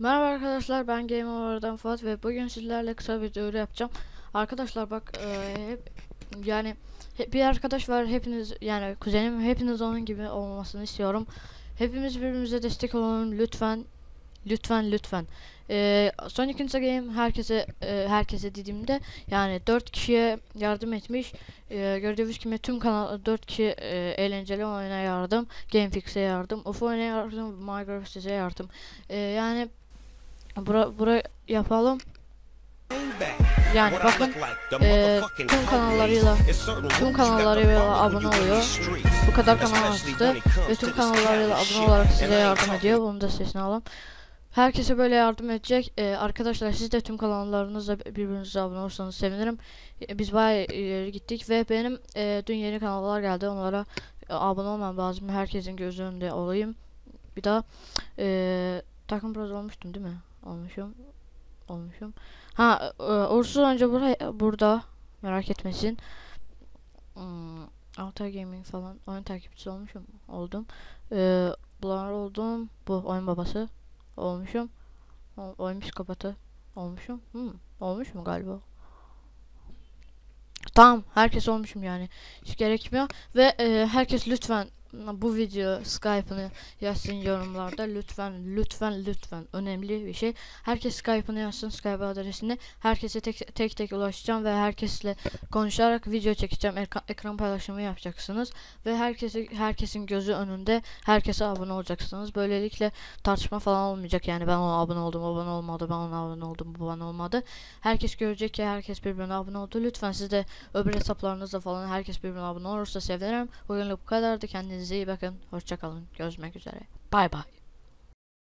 Merhaba arkadaşlar ben Game Over'dan Fuat ve bugün sizlerle kısa bir duyuru yapacağım. Arkadaşlar bak e, hep yani hep bir arkadaş var hepiniz yani kuzenim hepiniz onun gibi olmasını istiyorum. Hepimiz birbirimize destek olalım lütfen lütfen lütfen. E, Sonic Game herkese e, herkese dediğimde yani 4 kişiye yardım etmiş. E, gördüğünüz gibi tüm kanal 4 kişi e, eğlenceli oyuna yardım, Gamefix'e yardım, UFO oyuna yardım, Minecraft'e yardım. E, yani Bura, bura yapalım. Yani bakın eee, tüm kanallarıyla tüm kanallarıyla abone oluyor. Bu kadar kanal açtı ve tüm kanallarıyla abone olarak size yardım ediyor. Bunu da sesini alalım. Herkese böyle yardım edecek. Eee, arkadaşlar siz de tüm kanallarınızla birbirinize abone olursanız sevinirim. E, Biz bayağı ileri gittik ve benim eee, dün yeni kanallar geldi. Onlara e, abone olmam lazım. Herkesin göz önünde olayım. Bir daha eee takım proz olmuştum değil mi? Olmuşum. Olmuşum. Ha, e, önce buraya burada merak etmesin. Hmm, Alta Gaming falan oyun takipçisi olmuşum. Oldum. Ee, oldum. Bu oyun babası olmuşum. O, oyun psikopatı olmuşum. Hmm, olmuş mu galiba? Tamam, herkes olmuşum yani. Hiç gerekmiyor ve e, herkes lütfen bu video Skype'ını yazsın yorumlarda lütfen lütfen lütfen önemli bir şey. Herkes Skype'ını yazsın Skype adresini. Herkese tek tek tek ulaşacağım ve herkesle konuşarak video çekeceğim. Ekran, ekran paylaşımı yapacaksınız ve herkesi herkesin gözü önünde herkese abone olacaksınız. Böylelikle tartışma falan olmayacak yani ben ona abone oldum, o bana olmadı, ben ona abone oldum, bu bana olmadı. Herkes görecek ki herkes birbirine abone oldu. Lütfen siz de öbür hesaplarınızda falan herkes birbirine abone olursa sevinirim. Bugünlük bu kadardı. Kendinize iyi bakın. Hoşçakalın. Görüşmek üzere. Bay bay.